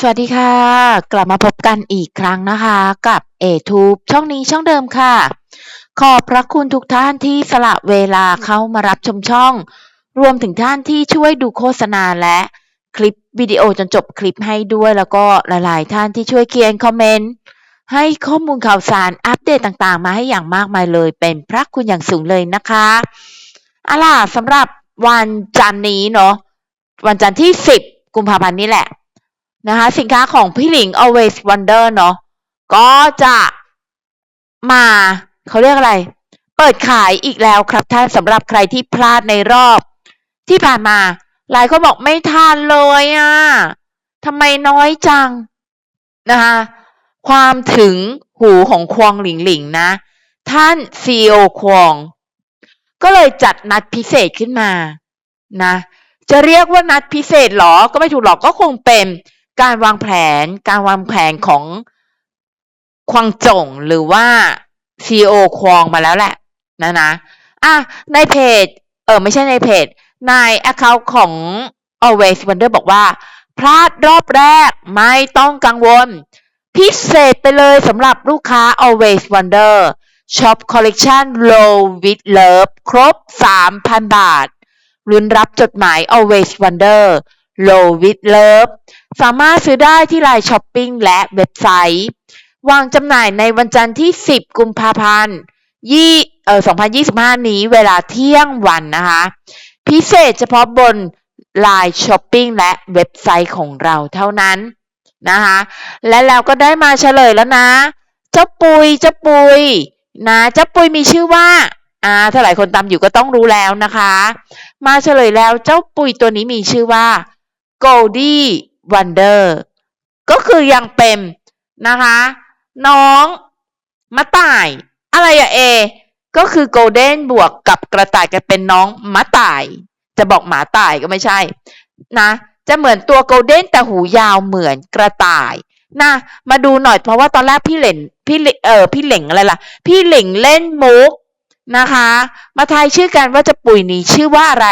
สวัสดีค่ะ กลับมาพบกันอีกครั้งนะคะ กับ A-Tube ช่องนี้ช่องเดิมค่ะ ขอบพระคุณทุกท่านที่สละเวลาเข้ามารับชมช่อง รวมถึงท่านที่ช่วยดูโฆษณาและคลิปวิดีโอจนจบคลิปให้ด้วย แล้วก็หลาย ๆ ท่านที่ช่วยเขียนคอมเมนต์ให้ข้อมูลข่าวสารอัปเดตต่างๆ มาให้อย่างมากมายเลย เป็นพระคุณอย่างสูงเลยนะคะอาล่ะสำหรับวันจันนี้เนาะวันจันทร์ที่ 10 กุมภาพันธ์นี้แหละ นะคะสินค้าของพี่หลิง always wonder เนาะก็จะมาเขาเรียกอะไร เปิดขายอีกแล้วครับท่านสำหรับใครที่พลาดในรอบ ที่ผ่านมา หลายคนบอกไม่ทันเลยอะ่ะทำไมน้อยจังนะคะความถึงหูของควงหลิงหลิงนะ ท่านซีโอควง ก็เลยจัดนัดพิเศษขึ้นมานะ จะเรียกว่านัดพิเศษหรอ ก็ไม่ถูกหรอกก็คงเป็น การวางแผนการวางแผนของควงจงหรือว่าซีโอควงมาแล้วแหละนะนะอะในเพจ เออไม่ใช่ในเพจ ใน account ของ always wonder บอกว่า พลาดรอบแรกไม่ต้องกังวล พิเศษไปเลยสำหรับลูกค้า always wonder ช็อปคอลเลกชัน low with love ครบ 3,000 บาทลุ้นรับจดหมาย always wonder low with love สามารถซื้อได้ที่ไลน์ช้อปปิ้งและเว็บไซต์ วางจำหน่ายในวันจันทร์ที่ 10 กุมภาพันธ์ยี่เอ่อ2025 นี้เวลาเที่ยงวันนะคะ พิเศษเฉพาะบนไลน์ช้อปปิ้งและเว็บไซต์ของเราเท่านั้นนะคะ และเราก็ได้มาเฉลยแล้วนะ เจ้าปุยเจ้าปุยนะเจ้าปุยมีชื่อว่าอ่าถ้าหลายคนตามอยู่ก็ต้องรู้แล้วนะคะ มาเฉลยแล้วเจ้าปุยตัวนี้มีชื่อว่า Goldie Wonder ก็คือยังเป็นนะคะ น้องมะต่าย อะไรอะเอ ก็คือโกลเด้นบวกกับกระต่ายกันเป็นน้องมะต่าย จะบอกหมาต่ายก็ไม่ใช่ นะ จะเหมือนตัวโกลเด้นแต่หูยาวเหมือนกระต่ายนะมาดูหน่อยเพราะว่าตอนแรกพี่เหล่นพี่เออพี่เหล่งอะไรล่ะ พี่เหล่งเล่นมุกนะคะ มาทายชื่อกันว่าจะปุ๋ยนี้ชื่อว่าอะไร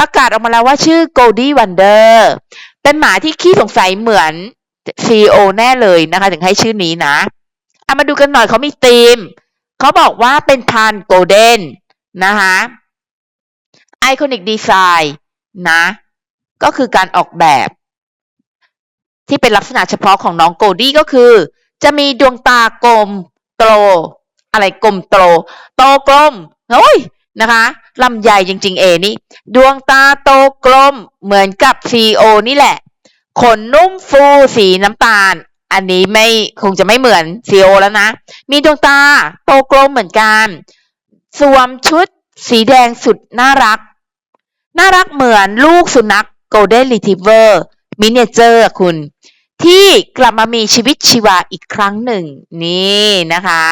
ประกาศออกมาแล้วว่าชื่อ Goldie Wonder เป็นหมาที่ขี้สงสัยเหมือนซีโอแน่เลยนะคะ ถึงให้ชื่อนี้นะเอามาดูกันหน่อยเขามีธีมเขาบอกว่าเป็นพันโกลเด้นนะคะไอคอนิกดีไซน์นะ ก็คือการออกแบบ ที่เป็นลักษณะเฉพาะของน้องโกลดี้ก็คือ จะมีดวงตากลมโตอะไรกลมโตโตกลมโอ้ยนะคะ ลำใหญ่จริง ๆ เอนี่ ดวงตาโตกลมเหมือนกับซีโอนี่แหละ ขนนุ่มฟูสีน้ำตาล อันนี้ไม่คงจะไม่เหมือนซีโอแล้วนะ มีดวงตาโตกลมเหมือนกัน สวมชุดสีแดงสุดน่ารัก น่ารักเหมือนลูกสุนัข Golden Retriever มินิเจอร์คุณ ที่กลับมามีชีวิตชีวาอีกครั้งหนึ่ง นี่นะคะ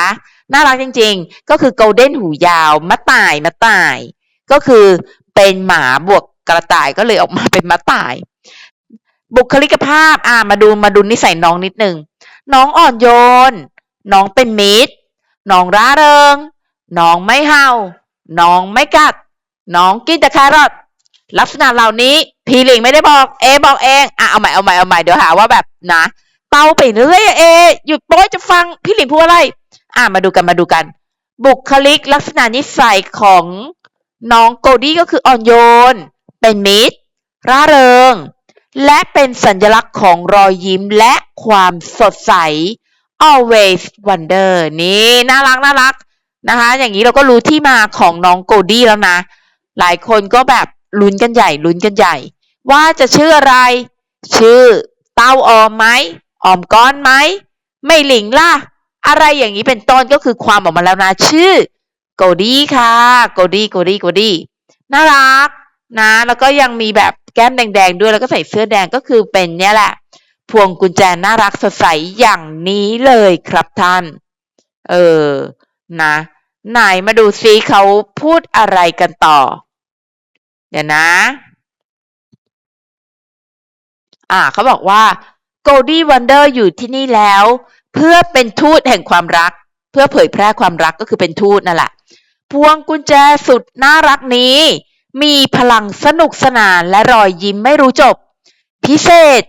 น่ารักจริงๆ ก็คือโกลเด้นหูยาวมะต่ายมะต่าย ก็คือเป็นหมาบวกกระต่ายก็เลยออกมาเป็นมะต่าย บุคลิกภาพอ่ามาดูมาดูนิสัยน้องนิดนึงน้องอ่อนโยน น้องเป็นมิตร น้องร่าเริง น้องไม่เห่า น้องไม่กัด น้องกินแต่แครอทลักษณะเหล่านี้พีหลิงไม่ได้บอกเอบอกเองอะเอาใหม่เอาใหม่เอาใหม่เดี๋ยวหาว่าแบบนะเตาไปเรื่อยเอหยุดโป๊ยจะฟังพี่หลิงพูดอะไร อ่ามาดูกันมาดูกัน บุคลิกลักษณะนิสัยของ น้องโกดี้ก็คืออ่อนโยน เป็นมิตร ร่าเริง และเป็นสัญลักษณ์ของรอยยิ้มและความสดใส always wonder นี่น่ารักน่ารักนะคะ อย่างนี้เราก็รู้ที่มาของน้องโกดี้แล้วนะ หลายคนก็แบบลุ้นกันใหญ่ลุ้นกันใหญ่ ว่าจะชื่ออะไร ชื่อเต้าออมไหมออมก้อนไหม ไม่หลิงล่ะ อะไรอย่างนี้เป็นต้นก็คือความออกมาแล้วนะ ชื่อ โกดี้ค่ะโกดี้โกดี้โกดี้น่ารักนะ แล้วก็ยังมีแบบแก้มแดงๆด้วยแล้วก็ใส่เสื้อแดงก็คือเป็นเนี่ยแหละ พวงกุญแจน่ารักสดใสอย่างนี้เลยครับท่าน เออนะไหนมาดูซิเขาพูดอะไรกันต่อ เดี๋ยวนะ อ่าเขาบอกว่า Goldie Wonder อยู่ที่นี่แล้ว เพื่อเป็นทูตแห่งความรัก เพื่อเผยแพร่ความรักก็คือเป็นทูตนั่นแหละ พวงกุญแจสุดน่ารักนี้ มีพลังสนุกสนานและรอยยิ้มไม่รู้จบ พิเศษ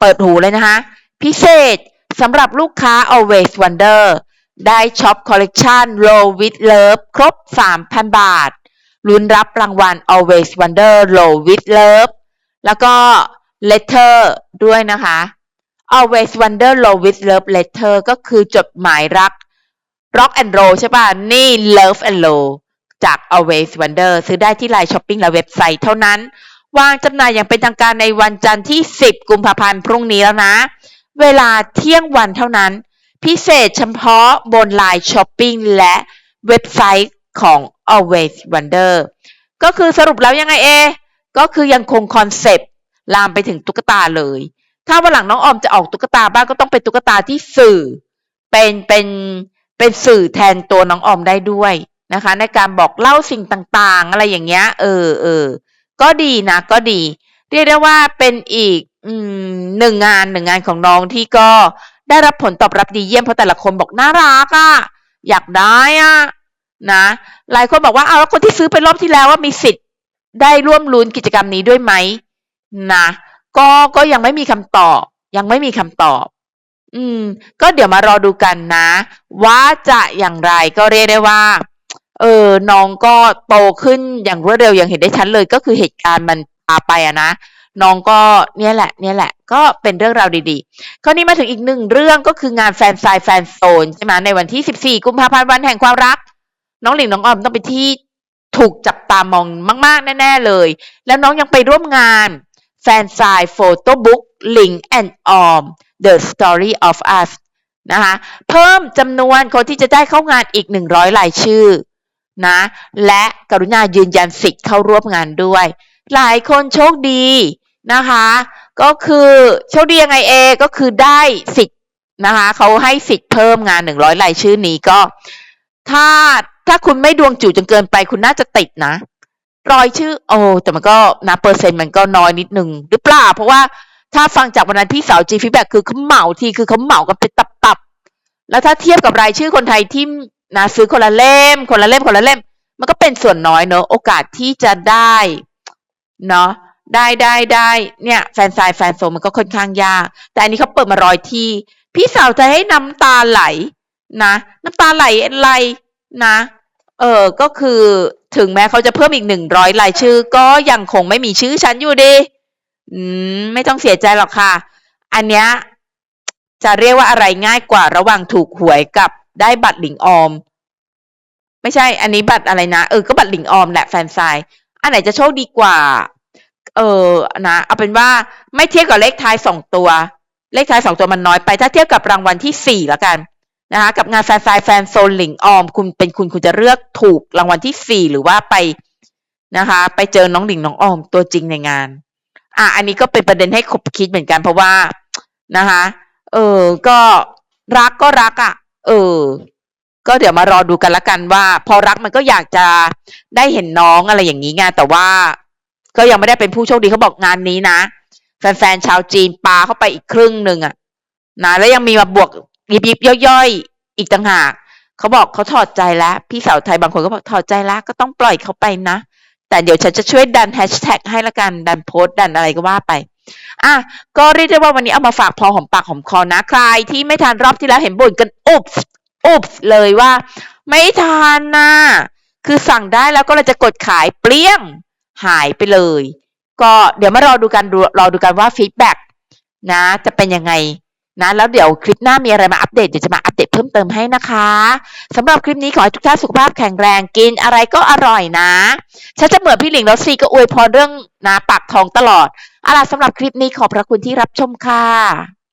ปปิดหูเลยนะคะ พิเศษสำหรับลูกค้า Always Wonder ได้ช็อปคอลเลกชัน Roll with Love ครบ 3,000 บาทลุ้นรับรางวัล Always Wonder Roll with Love แล้วก็ Letter ด้วยนะคะ Always Wonder Roll with Love Letter ก็คือจดหมายรัก Rock and Roll ใช่ป่ะ นี่ Love and Roll จาก Always Wonder ซื้อได้ที่ไลน์ช้อปปิ้งและเว็บไซต์เท่านั้น วางจำหน่ายอย่างเป็นทางการในวันจันทร์ที่ 10 กุมภาพันธ์พรุ่งนี้แล้วนะ เวลาเที่ยงวันเท่านั้น พิเศษเฉพาะบนไลน์ช้อปปิ้งและเว็บไซต์ของ Always Wonder ก็คือสรุปแล้วยังไงเอ ก็คือยังคงคอนเซปต์ลามไปถึงตุ๊กตาเลย ถ้าวันหลังน้องออมจะออกตุ๊กตาบ้างก็ต้องเป็นตุ๊กตาที่สื่อ เป็นเป็น เป็นสื่อแทนตัวน้องออมได้ด้วยนะคะ ในการบอกเล่าสิ่งต่างๆ อะไรอย่างเงี้ย เออเออก็ดีนะก็ดี เรียกได้ว่าเป็นอีกอหนึ่งงานหนึ่งงานของน้องที่ก็ได้รับผลตอบรับดีเยี่ยมเพราะแต่ละคนบอกน่ารักอะ่ะอยากได้อะ่ะนะ หลายคนบอกว่าเอาแล้วคนที่ซื้อไปรอบที่แล้วว่ามีสิทธิ์ได้ร่วมลุ้นกิจกรรมนี้ด้วยไหมนะก็ก็ยังไม่มีคำตอบ ยังไม่มีคำตอบ อืม ก็เดี๋ยวมารอดูกันนะ ว่าจะอย่างไรก็เรียกได้ว่า เออน้องก็โตขึ้นอย่างรวดเร็วอย่างเห็นได้ชัดเลยก็คือเหตุการณ์มันพาไปอะนะน้องก็เนี่ยแหละ เนี่ยแหละ ก็เป็นเรื่องราวดีๆก็นี่มาถึงอีกหนึ่งเรื่องก็คืองานแฟนไซแฟนโซนใช่ไหมในวันที่ 14 กุมภาพันธ์วันแห่งความรัก น้องหลิงน้องออมต้องไปที่ถูกจับตามองมาก ๆ แน่ ๆ เลย แล้วน้องยังไปร่วมงานแฟนไซโฟโต้บุ๊กหลิงแอนด์ออม The Story of Us นะคะเพิ่มจำนวนคนที่จะได้เข้างานอีก 100รายชื่อนะและกรุณายืนยันสิทธิ์เข้าร่วมงานด้วย หลายคนโชคดีนะคะ ก็คือโชคดียังไงเอก็คือได้สิทธิ์นะคะเขาให้สิทธิ์เพิ่มงาน 100รายชื่อนี้ก็ ถ้าถ้าคุณไม่ดวงจู่จนเกินไปคุณน่าจะติดนะรอยชื่อโอ้แต่มันก็นะเปอร์เซ็นต์มันก็น้อยนิดนึงหรือเปล่า เพราะว่า ถ้าฟังจากวันนั้นพี่สาวจีฟีแบ็คือเขาเหมาทีคือเขาเหมากันเป็นตับๆ แล้วถ้าเทียบกับรายชื่อคนไทยที่นะซื้อคนละเล่ม คนละเล่มคนละเล่ม มันก็เป็นส่วนน้อยเนอะโอกาสที่จะได้เนาะได้ได้ได้เนี่ย แฟนซายแฟนโซมันก็ค่อนข้างยาก แต่อันนี้เขาเปิดมารอยที่ พี่สาวจะให้น้ำตาไหลนะน้ำตาไหลอะไรนะ เออก็คือถึงแม้เขาจะเพิ่มอีกหนึ่งร้อยรายชื่อ ก็ยังคงไม่มีชื่อฉันอยู่ดี อืมไม่ต้องเสียใจหรอกค่ะ อันเนี้ยจะเรียกว่าอะไรง่ายกว่าระหว่างถูกหวยกับได้บัตรหลิงออม ไม่ใช่ อันนี้บัตรอะไรนะ เออ ก็บัตรหลิงออมแหละแฟนซายอันไหนจะโชคดีกว่า เออนะเอาเป็นว่าไม่เทียบกับเลขท้ายสองตัว เลขท้ายสองตัวมันน้อยไป ถ้าเทียบกับรางวัลที่สี่แล้วกันนะคะ กับงานแฟนซายแฟนโซนหลิงออม คุณเป็นคุณคุณจะเลือกถูกรางวัลที่สี่หรือว่าไปนะคะ ไปเจอน้องหลิงน้องออมตัวจริงในงาน อะอันนี้ก็เป็นประเด็นให้คบคิดเหมือนกันเพราะว่านะคะ เออ ก็รักก็รักอะ่ะ เออ ก็เดี๋ยวมารอดูกันละกันว่า พอรักมันก็อยากจะได้เห็นน้องอะไรอย่างนี้ไงแต่ว่า ก็ยังไม่ได้เป็นผู้โชคดีเขาบอกงานนี้นะแฟนๆชาวจีนปาเข้าไปอีกครึ่งหนึ่งอะนะแล้วยังมีมาบวกยิบยิบย่อยๆอีกต่างหากเขาบอกเขาถอดใจแล้ว พี่สาวไทยบางคนก็บอกถอดใจแล้วก็ต้องปล่อยเขาไปนะ แต่เดี๋ยวฉันจะช่วยดันแฮชแท็กให้ละกัน ดันโพสต์ดันอะไรก็ว่าไป อะ ก็เรียกได้ว่าวันนี้เอามาฝากพอหอมปากหอมคอนะ ใครที่ไม่ทานรอบที่แล้วเห็นบ่นกันอุบอุบเลยว่า ไม่ทานนะคือสั่งได้แล้วก็เราจะกดขายเปรี้ยงหายไปเลย ก็เดี๋ยวมารอดูกันรอดูกันว่าฟีดแบ็กนะ จะเป็นยังไงนะ แล้วเดี๋ยวคลิปหน้ามีอะไรมาอัปเดตเดี๋ยวจะมาอัปเดต เพิ่มเติมให้นะคะสำหรับคลิปนี้ขอให้ทุกท่านสุขภาพแข็งแรงกินอะไรก็อร่อยนะฉันจะเหมือนพี่หลิงแล้วซีก็อวยพรเรื่องนะปากท้องตลอดเอาล่ะสำหรับคลิปนี้ขอบพระคุณที่รับชมค่ะ